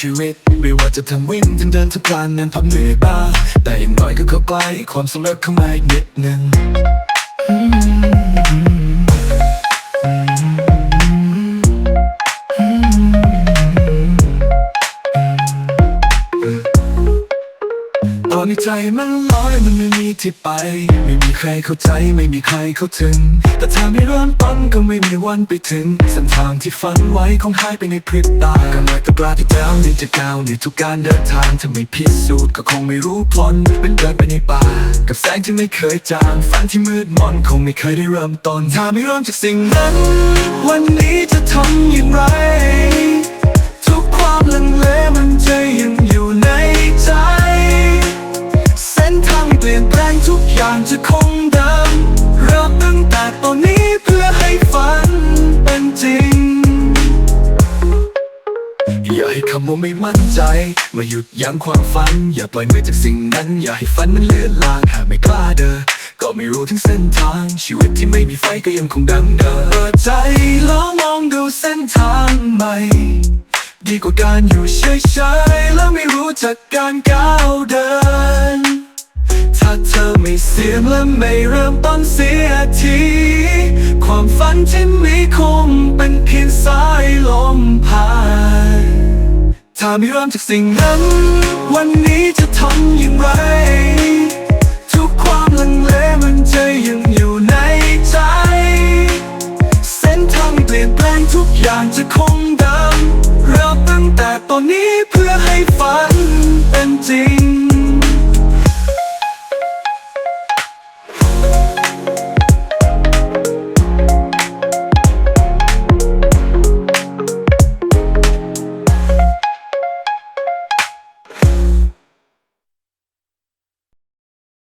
ชีวิต ไม่ว่าจะทำวิ่งถึงเดินทุกลานนั้นพับเหนื่อยบ้างแต่อย่างน้อยก็เข้าใกล้ความสำเร็จเข้ามาอีกนิดหนึ่ง ตอนนี้ใจมันลอยมันไม่มีที่ไป ไม่มีใครเข้าใจไม่มีใครเข้าถึง แต่ถ้าไม่เริ่มต้นก็ไม่มีวันไปถึงเส้นทางที่ฝันไว้คงหายไปในพริบตาก็เหมือนกับปลาที่แก้วนี่จะก้าวในทุกการเดินทางถ้าไม่พิสูจน์ก็คงไม่รู้พลนเป็นเดินไปในป่า กับแสงที่ไม่เคยจางฝันที่มืดมนคงไม่เคยได้เริ่มต้นถ้าไม่เริ่มจากสิ่งนั้น วันนี้จะทำอย่างไร ลี่ยนแปลงทุกอย่างจะคงเดิม เริ่มตั้งแต่ตอนนี้เพื่อให้ฝันเป็นจริง อย่าให้คำว่าไม่มั่นใจ มาหยุดยั้งความฝัน อย่าปล่อยมือจากสิ่งนั้น อย่าให้ฝันมันเลือนลางหากไม่กล้าเดินก็ไม่รู้ถึงเส้นทาง ชีวิตที่ไม่มีไฟก็ยังคงดังเดิมเปิดใจแล้วมองดูเส้นทางใหม่ ดีกว่าการอยู่เฉยๆแล้วไม่รู้จักการก้าวเดิน เสียมและไม่เริ่มต้นเสียที ความฝันที่มีคงเป็นเพียงสายลมผ่านถ้าไม่เริ่มจากสิ่งนั้น วันนี้จะทำอย่างไร ทุกความลังเลมันจะยังอยู่ในใจ เส้นทางเปลี่ยนแปลงทุกอย่างจะคงเดิมเริ่มตั้งแต่ตอนนี้เพื่อให้ฝันเป็นจริง